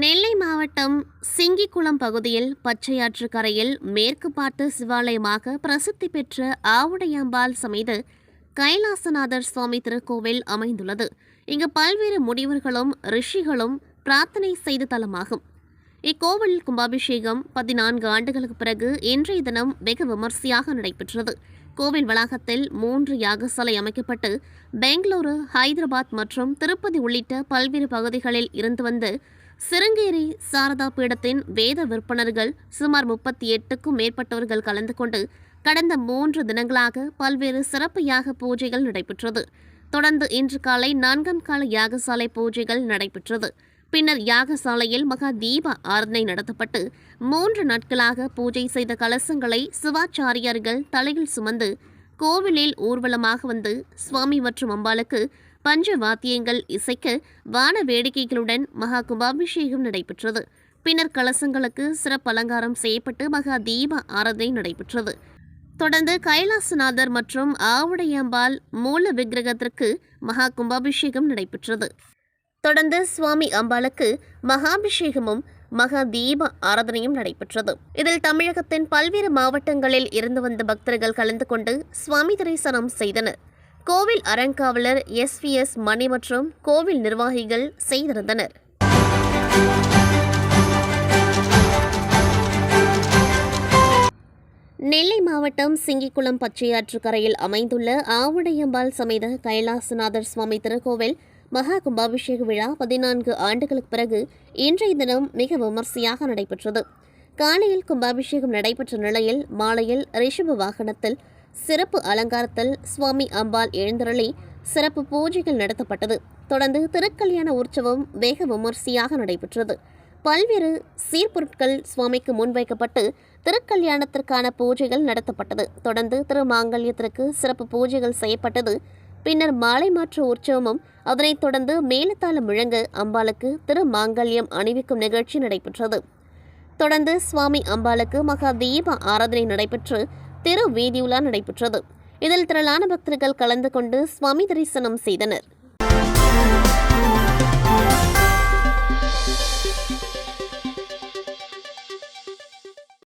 நெல்லை மாவட்டம் சிங்கிக்குளம் பகுதியில் பச்சையாற்று கரையில் மேற்கு பார்த்து சிவாலயமாக பிரசித்தி பெற்ற ஆவுடையாம்பாள் சமேத கைலாசநாதர் சுவாமி திருக்கோவில் அமைந்துள்ளது. இங்கு பல்வேறு முனிவர்களும் ரிஷிகளும் பிரார்த்தனை செய்த தலமாகும். இக்கோவில் கும்பாபிஷேகம் பதினான்கு ஆண்டுகளுக்கு பிறகு இன்றைய தினம் வெகு விமர்சையாக நடைபெற்றது. கோவில் வளாகத்தில் மூன்று யாகசாலை அமைக்கப்பட்டு பெங்களூரு ஹைதராபாத் மற்றும் திருப்பதி உள்ளிட்ட பல்வேறு பகுதிகளில் இருந்து வந்து சிருங்கேரி சாரதா பீடத்தின் வேத விற்பனர்கள் சுமார் முப்பத்தி எட்டுக்கும் மேற்பட்டவர்கள் கலந்து கொண்டு கடந்த மூன்று தினங்களாக பல்வேறு சிறப்பு யாக பூஜைகள் நடைபெற்றது. தொடர்ந்து இன்று காலை நான்காம் கால யாகசாலை பூஜைகள் நடைபெற்றது. பின்னர் யாகசாலையில் மகா தீப ஆராதனை நடத்தப்பட்டு மூன்று நாட்களாக பூஜை செய்த கலசங்களை சிவாச்சாரியார்கள் தலையில் சுமந்து கோவிலில் ஊர்வலமாக வந்து சுவாமி மற்றும் அம்பாளுக்கு பஞ்ச வாத்தியங்கள் இசைக்க வான வேடிக்கைகளுடன் மகா கும்பாபிஷேகம் நடைபெற்றது. பின்னர் கலசங்களுக்கு சிறப்பு அலங்காரம் செய்யப்பட்டு மகா தீப ஆராதனை நடைபெற்றது. தொடர்ந்து கைலாசநாதர் மற்றும் ஆவுடையம்பாள் மூல விக்கிரகத்திற்கு மகா கும்பாபிஷேகம் நடைபெற்றது. தொடர்ந்து சுவாமி அம்பாளுக்கு மகாபிஷேகமும் மகா தீப ஆராதனையும் நடைபெற்றது. இதில் தமிழகத்தின் பல்வேறு மாவட்டங்களில் இருந்து வந்த பக்தர்கள் கலந்து கொண்டு சுவாமி தரிசனம் செய்தனர். கோவில் அறங்காவலர் எஸ்விஎஸ் மணி மற்றும் கோவில் நிர்வாகிகள் செய்திருந்தனர். நெல்லை மாவட்டம் சிங்கிக்குளம் பச்சையாற்று கரையில் அமைந்துள்ள ஆவுடையம்பாள் சமேத கைலாசநாதர் சுவாமி திருக்கோவில் மகா கும்பாபிஷேக விழா பதினான்கு ஆண்டுகளுக்கு பிறகு இன்றைய தினம் மிக விமர்சையாக நடைபெற்றது. காலையில் கும்பாபிஷேகம் நடைபெற்ற நிலையில் மாலையில் ரிஷப வாகனத்தில் சிறப்பு அலங்காரத்தில் சுவாமி அம்பாள் எழுந்தருளி சிறப்பு பூஜைகள் நடத்தப்பட்டது. தொடர்ந்து திருக்கல்யாண உற்சவம் வேக விமர்சையாக நடைபெற்றது. பல்வேறு சீர்பொருட்கள் சுவாமிக்கு முன்வைக்கப்பட்டு திருக்கல்யாணத்திற்கான பூஜைகள் நடத்தப்பட்டது. தொடர்ந்து திருமாங்கல்யத்திற்கு சிறப்பு பூஜைகள் செய்யப்பட்டது. பின்னர் மாலை மாற்று உற்சவமும் அதனைத் தொடர்ந்து மேலத்தாளம் முழங்க அம்பாளுக்கு திருமாங்கல்யம் அணிவிக்கும் நிகழ்ச்சி நடைபெற்றது. தொடர்ந்து சுவாமி அம்பாளுக்கு மகா தீப ஆராதனை நடைபெற்று திரு வீதியுலா நடைபெற்றது. இதில் திரளான பக்தர்கள் கலந்து கொண்டு சுவாமி தரிசனம் செய்தனர்.